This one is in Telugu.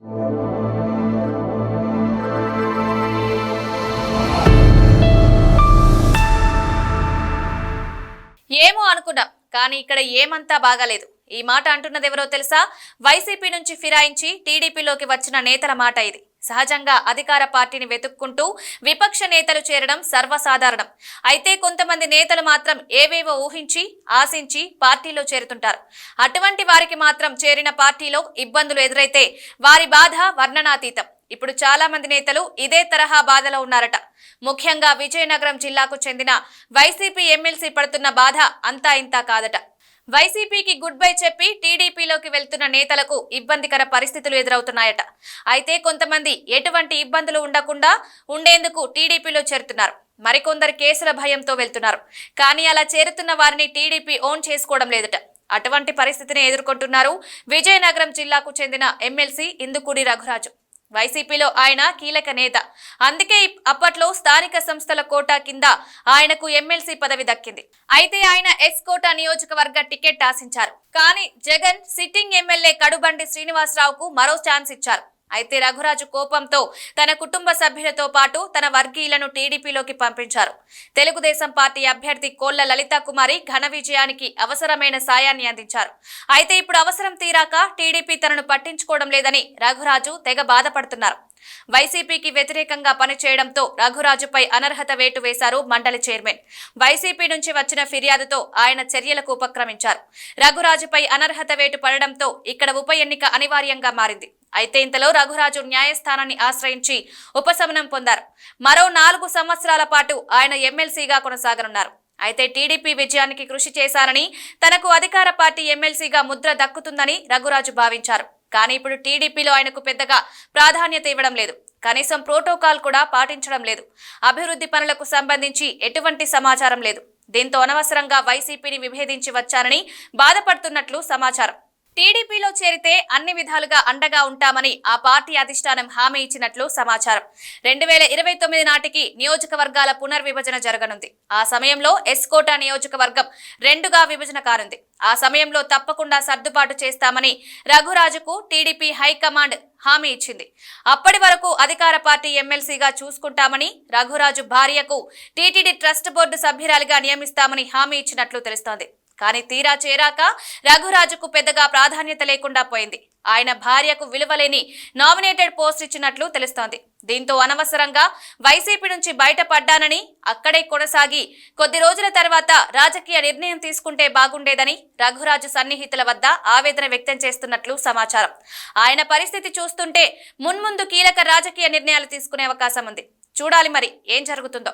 ఏమో అనుకున్నాం కానీ ఇక్కడ ఏమంతా బాగాలేదు. ఈ మాట అంటున్నది ఎవరో తెలుసా? వైసీపీ నుంచి ఫిరాయించి టీడీపీలోకి వచ్చిన నేతల మాట ఇది. సహజంగా అధికార పార్టీని వెతుక్కుంటూ విపక్ష నేతలు చేరడం సర్వసాధారణం. అయితే కొంతమంది నేతలు మాత్రం ఏవేవో ఊహించి ఆశించి పార్టీలో చేరుతుంటారు. అటువంటి వారికి మాత్రం చేరిన పార్టీలో ఇబ్బందులు ఎదురైతే వారి బాధ వర్ణనాతీతం. ఇప్పుడు చాలా మంది నేతలు ఇదే తరహా బాధలో ఉన్నారట. ముఖ్యంగా విజయనగరం జిల్లాకు చెందిన వైసీపీ ఎమ్మెల్సీ పడుతున్న బాధ అంతా ఇంతా కాదట. వైసీపీకి గుడ్ బై చెప్పి టీడీపీలోకి వెళ్తున్న నేతలకు ఇబ్బందికర పరిస్థితులు ఎదురవుతున్నాయట. అయితే కొంతమంది ఎటువంటి ఇబ్బందులు ఉండకుండా ఉండేందుకు టీడీపీలో చేరుతున్నారు. మరికొందరు కేసుల భయంతో వెళ్తున్నారు. కానీ అలా చేరుతున్న వారిని టీడీపీ ఓన్ చేసుకోవడం లేదట. అటువంటి పరిస్థితిని ఎదుర్కొంటున్నారు విజయనగరం జిల్లాకు చెందిన ఎమ్మెల్సీ ఇందుకుడి రఘురాజు. వైసీపీలో ఆయన కీలక నేత. అందుకే అప్పట్లో స్థానిక సంస్థల కోటా కింద ఆయనకు ఎమ్మెల్సీ పదవి దక్కింది. అయితే ఆయన ఎస్ కోటా నియోజకవర్గ టికెట్ ఆశించారు. కానీ జగన్ సిట్టింగ్ ఎమ్మెల్యే కడుబండి శ్రీనివాసరావుకు మరో ఛాన్స్ ఇచ్చారు. అయితే రఘురాజు కోపంతో తన కుటుంబ సభ్యులతో పాటు తన వర్గీయులను టీడీపీలోకి పంపించారు. తెలుగుదేశం పార్టీ అభ్యర్థి కోళ్ళ లలితా కుమారి ఘన విజయానికి అవసరమైన సాయాన్ని అందించారు. అయితే ఇప్పుడు అవసరం తీరాక టీడీపీ తనను పట్టించుకోవడం లేదని రఘురాజు తెగ బాధపడుతున్నారు. వైసీపీకి వ్యతిరేకంగా పనిచేయడంతో రఘురాజుపై అనర్హత వేటు వేశారు మండలి చైర్మన్. వైసీపీ నుంచి వచ్చిన ఫిర్యాదుతో ఆయన చర్యలకు ఉపక్రమించారు. రఘురాజుపై అనర్హత వేటు పడడంతో ఇక్కడ ఉప ఎన్నిక అనివార్యంగా మారింది. అయితే ఇంతలో రఘురాజు న్యాయస్థానాన్ని ఆశ్రయించి ఉపశమనం పొందారు. మరో నాలుగు సంవత్సరాల పాటు ఆయన ఎమ్మెల్సీగా కొనసాగనున్నారు. అయితే టీడీపీ విజయానికి కృషి చేశారని తనకు అధికార పార్టీ ఎమ్మెల్సీగా ముద్ర దక్కుతుందని రఘురాజు భావించారు. కానీ ఇప్పుడు టీడీపీలో ఆయనకు పెద్దగా ప్రాధాన్యత ఇవ్వడం లేదు. కనీసం ప్రోటోకాల్ కూడా పాటించడం లేదు. అభివృద్ధి పనులకు సంబంధించి ఎటువంటి సమాచారం లేదు. దీంతో అనవసరంగా వైసీపీని విభేదించి వచ్చారని బాధపడుతున్నట్లు సమాచారం. టీడీపీలో చేరితే అన్ని విధాలుగా అండగా ఉంటామని ఆ పార్టీ అధిష్టానం హామీ ఇచ్చినట్లు సమాచారం. రెండు వేల ఇరవై తొమ్మిది నాటికి నియోజకవర్గాల పునర్విభజన జరగనుంది. ఆ సమయంలో ఎస్కోటా నియోజకవర్గం రెండుగా విభజన కానుంది. ఆ సమయంలో తప్పకుండా సర్దుబాటు చేస్తామని రఘురాజుకు టీడీపీ హైకమాండ్ హామీ ఇచ్చింది. అప్పటి వరకు అధికార పార్టీ ఎమ్మెల్సీగా చూసుకుంటామని రఘురాజు భార్యకు టీటీడీ ట్రస్ట్ బోర్డు సభ్యురాలిగా నియమిస్తామని హామీ ఇచ్చినట్లు తెలుస్తోంది. కానీ తీరా చేరాక రఘురాజుకు పెద్దగా ప్రాధాన్యత లేకుండా పోయింది. ఆయన భార్యకు విలువలేని నామినేటెడ్ పోస్ట్ ఇచ్చినట్లు తెలుస్తోంది. దీంతో అనవసరంగా వైసీపీ నుంచి బయటపడ్డానని అక్కడే కొనసాగి కొద్ది రోజుల తర్వాత రాజకీయ నిర్ణయం తీసుకుంటే బాగుండేదని రఘురాజు సన్నిహితుల వద్ద ఆవేదన వ్యక్తం చేస్తున్నట్లు సమాచారం. ఆయన పరిస్థితి చూస్తుంటే మున్ముందు కీలక రాజకీయ నిర్ణయాలు తీసుకునే అవకాశం ఉంది. చూడాలి మరి ఏం జరుగుతుందో.